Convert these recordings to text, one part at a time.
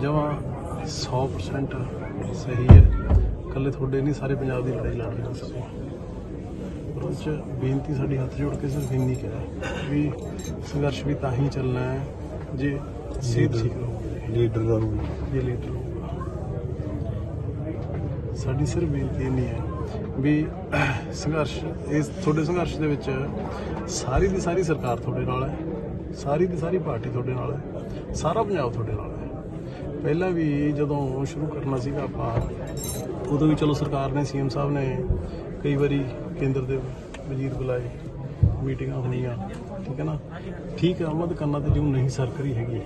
ਜਮਾ 100% ਸਹੀ ਹੈ। ਕੱਲੇ ਤੁਹਾਡੇ ਨਹੀਂ, ਸਾਰੇ ਪੰਜਾਬ ਦੀ ਲੜਾਈ ਲੜ ਰਹੇ ਹਾਂ ਅਸੀਂ ਉਹ 'ਚ ਬੇਨਤੀ ਸਾਡੀ ਹੱਥ ਜੋੜ ਕੇ ਸਿਰਫ ਇੰਨੀ ਕਿਹਾ ਵੀ ਸੰਘਰਸ਼ ਵੀ ਤਾਂ ਹੀ ਚੱਲਣਾ ਹੈ ਜੇ ਸਿਹਤ ਠੀਕ ਰਹੂਗੀ। ਲੀਡਰ ਰਹੂਗੀ ਜੇ ਲੀਡਰ ਹੋਊਗਾ ਸਾਡੀ ਸਿਰਫ ਬੇਨਤੀ ਇੰਨੀ ਹੈ ਵੀ ਸੰਘਰਸ਼ ਇਸ ਤੁਹਾਡੇ ਸੰਘਰਸ਼ ਦੇ ਵਿੱਚ ਸਾਰੀ ਦੀ ਸਾਰੀ ਸਰਕਾਰ ਤੁਹਾਡੇ ਨਾਲ ਹੈ ਸਾਰੀ ਦੀ ਸਾਰੀ ਪਾਰਟੀ ਤੁਹਾਡੇ ਨਾਲ ਹੈ ਸਾਰਾ ਪੰਜਾਬ ਤੁਹਾਡੇ ਨਾਲ ਹੈ। ਪਹਿਲਾਂ ਵੀ ਜਦੋਂ ਸ਼ੁਰੂ ਕਰਨਾ ਸੀਗਾ ਆਪਾਂ ਉਦੋਂ ਵੀ ਚਲੋ ਸਰਕਾਰ ਨੇ ਸੀਐਮ ਸਾਹਿਬ ਨੇ ਕਈ ਵਾਰੀ ਕੇਂਦਰ ਦੇ ਵਜ਼ੀਰ ਬੁਲਾਏ ਮੀਟਿੰਗਾਂ ਹੋਣੀਆਂ ਠੀਕ ਹੈ ਨਾ? ਠੀਕ ਹੈ ਆਮਦ ਕਰਨਾ ਤੇ ਜਿਉਂ ਨਹੀਂ ਸਰਕਾਰੀ ਹੈਗੀ।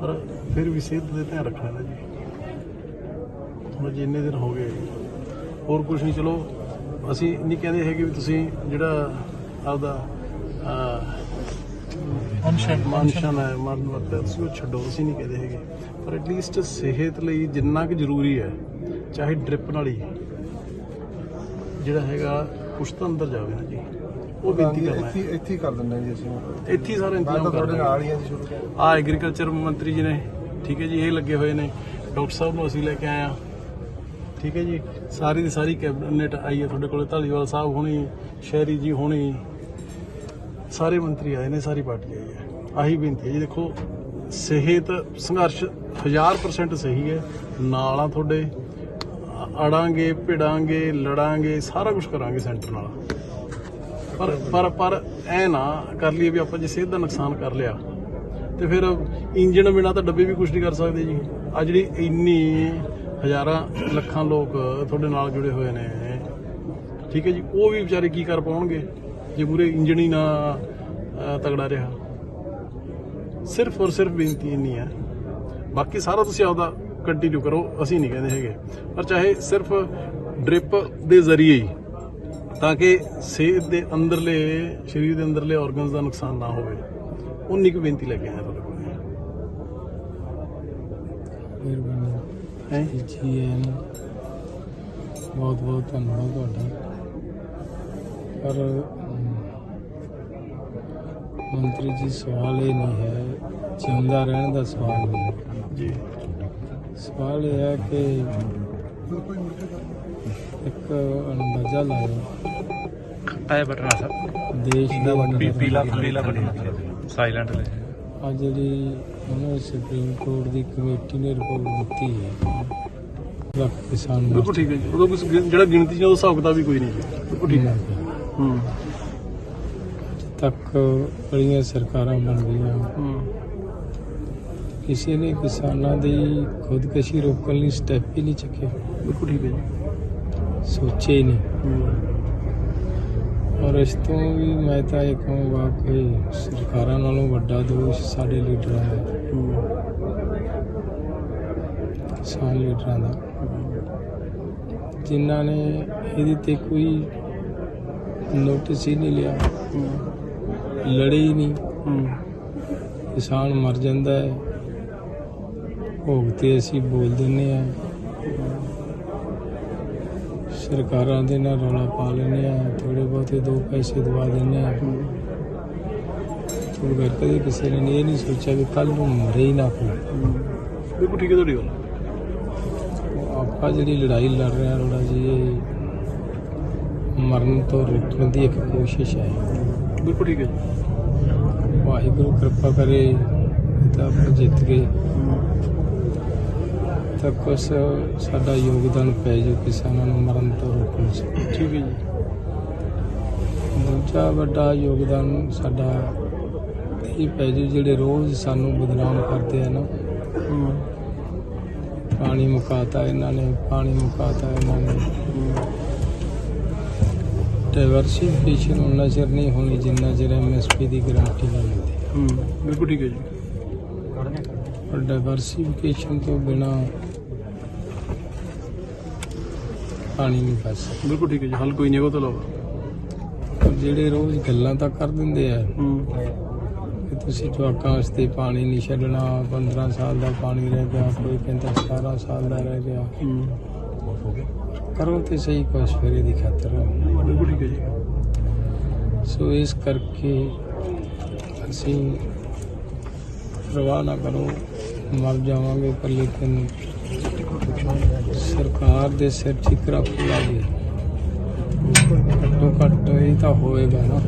ਪਰ ਫਿਰ ਵੀ ਸਿਹਤ ਦੇ ਧਿਆਨ ਰੱਖਣਾ ਨਾ ਜੀ। ਹੁਣ ਜਿੰਨੇ ਦਿਨ ਹੋ ਗਏ ਹੋਰ ਕੁਝ ਨਹੀਂ ਚਲੋ ਅਸੀਂ ਨਹੀਂ ਕਹਿੰਦੇ ਹੈਗੇ ਵੀ ਤੁਸੀਂ ਜਿਹੜਾ ਆਪਦਾ ਅਨਸ਼ਨ ਮਨਸ਼ਨ ਹੈ ਮਰਨ ਵਕਤ ਹੈ, ਤੁਸੀਂ ਉਹ ਛੱਡੋ ਅਸੀਂ ਨਹੀਂ ਕਹਿੰਦੇ ਹੈਗੇ। ਪਰ ਐਟਲੀਸਟ ਸਿਹਤ ਲਈ ਜਿੰਨਾ ਕਿ ਜ਼ਰੂਰੀ ਹੈ ਚਾਹੇ ਡ੍ਰਿਪ ਨਾਲ ਹੀ ਜਿਹੜਾ ਹੈਗਾ ਕੁਛ ਤਾਂ ਅੰਦਰ ਜਾਵੇ ਨਾ ਜੀ ਉਹ ਬੇਨਤੀ ਕਰਨਾ ਇੱਥੇ ਇੱਥੇ ਕਰ ਦਿੰਦੇ ਜੀ ਅਸੀਂ। ਇੱਥੇ ਸਾਰਾ ਇੰਤਜ਼ਾਮ ਕਰ ਤੁਹਾਡੇ ਨਾਲ ਹੀ ਹਾਂ ਜੀ ਸ਼ੁਰੂ ਆ ਐਗਰੀਕਲਚਰ ਮੰਤਰੀ ਜੀ ਨੇ ਠੀਕ ਹੈ ਜੀ ਇਹ ਲੱਗੇ ਹੋਏ ਨੇ। ਡਾਕਟਰ ਸਾਹਿਬ ਨੂੰ ਅਸੀਂ ਲੈ ਕੇ ਆਏ ਆ ਠੀਕ ਹੈ ਜੀ ਸਾਰੀ ਦੀ ਸਾਰੀ ਕੈਬਨਿਟ ਆਈ ਹੈ ਤੁਹਾਡੇ ਕੋਲੇ ਧਾਲੀਵਾਲ ਸਾਹਿਬ ਹੋਣੀ ਸ਼ਹਿਰੀ ਜੀ ਹੋਣੀ ਸਾਰੇ ਮੰਤਰੀ ਆਏ ਨੇ ਸਾਰੀ ਪਾਰਟੀ ਆਈ ਹੈ। ਆਹੀ ਬੇਨਤੀ ਹੈ ਜੀ ਦੇਖੋ ਸਿਹਤ ਸੰਘਰਸ਼ 1000% ਸਹੀ ਹੈ ਨਾਲ ਆ ਤੁਹਾਡੇ। ਅੜਾਂਗੇ, ਭਿੜਾਂਗੇ, ਲੜਾਂਗੇ, ਸਾਰਾ ਕੁਝ ਕਰਾਂਗੇ ਸੈਂਟਰ ਨਾਲ। ਪਰ ਪਰ ਪਰ ਐ ਨਾ ਕਰ ਲਈਏ ਵੀ ਆਪਾਂ ਜੇ ਸਿਹਤ ਦਾ ਨੁਕਸਾਨ ਕਰ ਲਿਆ, ਤੇ ਫਿਰ ਇੰਜਣ ਬਿਨਾ ਤਾਂ ਡੱਬੇ ਵੀ ਕੁਝ ਨਹੀਂ ਕਰ ਸਕਦੇ ਜੀ। ਆ ਜਿਹੜੀ ਇੰਨੀ ਹਜ਼ਾਰਾਂ ਲੱਖਾਂ ਲੋਕ ਤੁਹਾਡੇ ਨਾਲ ਜੁੜੇ ਹੋਏ ਨੇ, ਠੀਕ ਹੈ ਜੀ, ਉਹ ਵੀ ਵਿਚਾਰੇ ਕੀ ਕਰ ਪਾਉਣਗੇ ਜੇ ਪੂਰੇ ਇੰਜਣ ਹੀ ਨਾ ਤਗੜਾ ਰਿਹਾ? ਸਿਰਫ ਔਰ ਸਿਰਫ ਬੇਨਤੀ ਇੰਨੀ ਹੈ। ਬਾਕੀ ਸਾਰਾ ਤੁਸੀਂ ਆਪਦਾ ਕੰਟੀਨਿਊ ਕਰੋ ਅਸੀਂ ਨਹੀਂ ਕਹਿੰਦੇ ਹੈਗੇ। ਪਰ ਚਾਹੇ ਸਿਰਫ ਡ੍ਰਿਪ ਦੇ ਜ਼ਰੀਏ ਹੀ ਤਾਂ ਕਿ ਸਿਹਤ ਦੇ ਅੰਦਰਲੇ ਸਰੀਰ ਦੇ ਅੰਦਰਲੇ ਆਰਗਨਸ ਦਾ ਨੁਕਸਾਨ ਨਾ ਹੋਵੇ। ਉਨੀ ਕੁ ਬੇਨਤੀ ਲੈ ਕੇ ਆਇਆ ਤੁਹਾਡੇ ਕੋਲ। ਮਿਹਰਬਾਨੀ। ਹੈ? ਜੀ ਐਨ। ਬਹੁਤ ਬਹੁਤ ਧੰਨਵਾਦ ਤੁਹਾਡਾ। ਪਰ ਮੰਤਰੀ ਜੀ ਸਵਾਲ ਇਹ ਨਹੀਂ ਹੈ ਜਿਉਂਦਾ ਰਹਿਣ ਦਾ ਸਵਾਲ ਨਹੀਂ ਹੈ। ਜੀ। ਸਵਾਲ ਇਹ ਹੈ ਕਿ ਇੱਕ ਅੰਦਾਜ਼ਾ ਲਾਓ ਆਇਆ ਬਟਨ ਸਰ। ਦੇਸ਼ ਦੇ ਪੀ- ਪੀਲਾ ਪੀਲਾ ਬਟਨ ਸਾਇਲੈਂਟ ਲੈ। ਆ ਜਿਹੜੀ ਉਹਨਾਂ ਸੁਪਰੀਮ ਕੋਰਟ ਦੀ ਕਮੇਟੀ ਨੇ ਰਿਪੋਰਟ ਦਿੱਤੀ ਹੈ ਰੱਖ ਕਿਸਾਨ ਬਿਲਕੁਲ ਠੀਕ ਹੈ ਜੀ। ਉਦੋਂ ਗਿਣ- ਜਿਹੜਾ ਗਿਣਤੀ ਚ ਉਹਦਾ ਹਿਸਾਬ ਕਿਤਾਬ ਵੀ ਕੋਈ ਨਹੀਂ ਜੀ। ਬਿਲਕੁਲ ਠੀਕ ਹੈ। ਹੂੰ। ਤੱਕ ਬੜੀਆਂ ਸਰਕਾਰਾਂ ਬਣ ਗਈਆਂ। ਹੂੰ। ਕਿਸੇ ਨੇ ਕਿਸਾਨਾਂ ਦੀ ਖੁਦਕਸ਼ੀ ਰੋਕਣ ਲਈ ਸਟੈਪ ਹੀ ਨਹੀਂ ਚੱਕਿਆ ਬਿਲਕੁਲ ਠੀਕ ਹੈ ਜੀ। ਸੋਚੇ ਹੀ ਨਹੀਂ। ਔਰ ਇਸ ਤੋਂ ਵੀ ਮੈਂ ਤਾਂ ਇਹ ਕਹੂੰਗਾ ਕਿ ਸਰਕਾਰਾਂ ਨਾਲੋਂ ਵੱਡਾ ਦੋਸ਼ ਸਾਡੇ ਲੀਡਰਾਂ ਦਾ ਕਿਸਾਨ ਲੀਡਰਾਂ ਦਾ। ਜਿਨ੍ਹਾਂ ਨੇ ਇਹਦੇ ਤੇ ਕੋਈ ਨੋਟਿਸ ਹੀ ਨਹੀਂ ਲਿਆ। ਲੜੇ ਹੀ ਨਹੀਂ। ਕਿਸਾਨ ਮਰ ਜਾਂਦਾ ਹੈ। ਭੋਗ ਤੇ ਅਸੀਂ ਬੋਲ ਦਿੰਨੇ ਆ ਸਰਕਾਰਾਂ ਦੇ ਨਾਲ ਰੌਲਾ ਪਾ ਲੈਂਦੇ ਆ ਥੋੜੇ ਬਹੁਤੇ ਦੋ ਪੈਸੇ ਦਵਾ ਦਿੰਦੇ ਆ ਥੋੜਾ ਕਰ ਕਦੇ ਕਿਸੇ ਨੇ ਇਹ ਨਹੀਂ ਸੋਚਿਆ ਵੀ ਕੱਲ ਨੂੰ ਮਰੇ ਹੀ ਨਾ ਕੋਈ। ਬਿਲਕੁਲ ਠੀਕ ਹੈ ਤੁਹਾਡੀ ਗੱਲ। ਆਪਾਂ ਜਿਹੜੀ ਲੜਾਈ ਲੜ ਰਹੇ ਹਾਂ ਰੋੜਾ ਜੀ ਇਹ ਮਰਨ ਤੋਂ ਰੋਕਣ ਦੀ ਇੱਕ ਕੋਸ਼ਿਸ਼ ਹੈ। ਬਿਲਕੁਲ ਠੀਕ ਹੈ ਵਾਹਿਗੁਰੂ ਕਿਰਪਾ ਕਰੇ ਤਾਂ ਆਪਾਂ ਜਿੱਤ ਗਏ। ਤਾਂ ਕੁਛ ਸਾਡਾ ਯੋਗਦਾਨ ਪੈ ਜੋ ਕਿਸਾਨਾਂ ਨੂੰ ਮਰਨ ਤੋਂ ਰੋਕਣ 'ਚ ਠੀਕ ਹੈ ਜੀ। ਦੂਜਾ ਵੱਡਾ ਯੋਗਦਾਨ ਸਾਡਾ ਇਹ ਪੈ ਜੋ ਜਿਹੜੇ ਰੋਜ਼ ਸਾਨੂੰ ਬਦਨਾਮ ਕਰਦੇ ਆ ਨਾ। ਪਾਣੀ ਮੁਕਾਤਾ ਇਹਨਾਂ ਨੇ ਪਾਣੀ ਮੁਕਾਤਾ ਇਹਨਾਂ ਨੇ। ਡਾਈਵਰਸਿਫਿਕੇਸ਼ਨ ਉਹਨਾਂ ਚਿਰ ਨਹੀਂ ਹੋਣੀ ਜਿੰਨਾ ਚਿਰ ਐਮਐਸਪੀ ਦੀ ਗਾਰੰਟੀ ਨਾ ਮਿਲਦੀ। ਹੂੰ ਬਿਲਕੁਲ ਠੀਕ ਹੈ ਜੀ। ਡਾਈਵਰਸਿਫਿਕੇਸ਼ਨ ਤੋਂ ਬਿਨਾ ਪਾਣੀ ਨਹੀਂ ਬਚ ਸਕਦਾ। ਬਿਲਕੁਲ ਠੀਕ ਹੈ ਜੀ ਹੱਲ ਕੋਈ ਨਹੀਂ ਉਹ ਤੋਂ ਇਲਾਵਾ। ਜਿਹੜੇ ਰੋਜ਼ ਗੱਲਾਂ ਤਾਂ ਕਰ ਦਿੰਦੇ ਆ ਹੂੰ। ਕਿ ਤੁਸੀਂ ਜਵਾਕਾਂ ਵਾਸਤੇ ਪਾਣੀ ਨਹੀਂ ਛੱਡਣਾ 15 ਸਾਲ ਦਾ ਪਾਣੀ ਰਹਿ ਗਿਆ ਕੋਈ ਕਹਿੰਦਾ 17 ਸਾਲ ਦਾ ਰਹਿ ਗਿਆ। ਹੂੰ। ਕਰੋ ਤੇ ਸਹੀ ਕੁਛ ਫਿਰ ਇਹਦੀ ਖਾਤਰ। ਬਿਲਕੁਲ ਠੀਕ ਹੈ ਜੀ। ਸੋ ਇਸ ਕਰਕੇ ਅਸੀਂ ਪ੍ਰਵਾਹ ਨਾ ਕਰੋ। ਮਰ ਜਾਵਾਂਗੇ ਪਰ ਲੇਕਿਨ ਸਰਕਾਰ ਦੇ ਸਿਰ ਠਿਕਰਾ ਪੂਰਾਂਗੇ ਘੱਟੋ ਘੱਟ ਇਹ ਤਾਂ ਹੋਏਗਾ ਨਾ।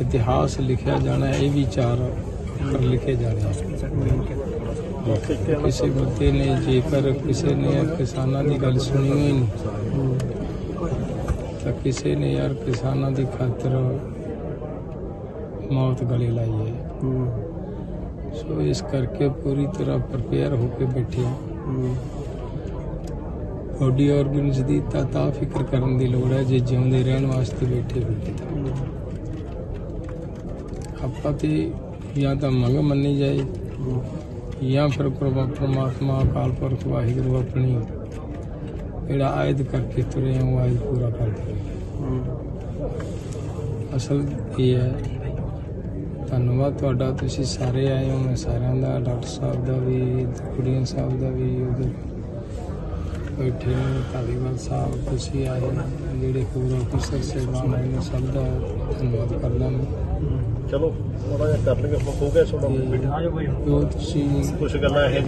ਇਤਿਹਾਸ ਲਿਖਿਆ ਜਾਣਾ, ਇਹ ਵੀ ਚਾਰ ਅੱਖਰ ਲਿਖੇ ਜਾਣੇ ਕਿਸੇ ਬੰਦੇ ਨੇ ਜੇਕਰ ਕਿਸੇ ਨੇ ਕਿਸਾਨਾਂ ਦੀ ਗੱਲ ਸੁਣੀ ਹੋਈ ਨਹੀਂ ਤਾਂ ਕਿਸੇ ਨੇ ਯਾਰ ਕਿਸਾਨਾਂ ਦੀ ਖਾਤਰ ਮੌਤ ਗਲੇ ਲਾਈ ਹੈ। ਸੋ ਇਸ ਕਰਕੇ ਪੂਰੀ ਤਰ੍ਹਾਂ ਪ੍ਰਪੇਅਰ ਹੋ ਕੇ ਬੈਠੇ ਹਾਂ। ਬੋਡੀ ਆਰਗਨਸ ਦੀ ਤਾਂ ਤਾਂ ਫਿਕਰ ਕਰਨ ਦੀ ਲੋੜ ਹੈ ਜੇ ਜਿਉਂਦੇ ਰਹਿਣ ਵਾਸਤੇ ਬੈਠੇ ਹੋਈਏ ਤਾਂ ਆਪਾਂ ਤੇ ਜਾਂ ਤਾਂ ਮੰਗ ਮੰਨੀ ਜਾਏ ਜਾਂ ਫਿਰ ਪ੍ਰਭਾ ਪ੍ਰਮਾਤਮਾ ਅਕਾਲ ਪੁਰਖ ਵਾਹਿਗੁਰੂ ਆਪਣੀ ਜਿਹੜਾ ਆਇਦ ਕਰਕੇ ਤੁਰੇ ਹਾਂ ਉਹ ਆਇਦ ਪੂਰਾ ਕਰ ਅਸਲ ਇਹ ਹੈ ਧੰਨਵਾਦ ਤੁਹਾਡਾ ਤੁਸੀਂ ਸਾਰੇ ਆਏ ਹੋ। ਮੈਂ ਸਾਰਿਆਂ ਦਾ ਡਾਕਟਰ ਸਾਹਿਬ ਦਾ ਵੀ ਕੁੜੀਆਂ ਸਾਹਿਬ ਦਾ ਵੀ ਉਹਦੇ ਬੈਠੇ ਨੇ ਧਾਲੀਵਾਲ ਸਾਹਿਬ ਤੁਸੀਂ ਆਏ ਜਿਹੜੇ ਹੋਰ ਅਫਸਰ ਸਹਿਬਾਨ ਆਏ ਨੇ ਸਭ ਦਾ ਧੰਨਵਾਦ ਕਰਦਾ ਮੈਂ। ਚਲੋ ਥੋੜਾ ਜਿਹਾ ਕਰ ਲਈਏ ਹੋ ਗਿਆ ਤੁਹਾਡਾ। ਤੇ ਜੋ ਤੁਸੀਂ ਕੁਝ ਗੱਲਾਂ ਇਹ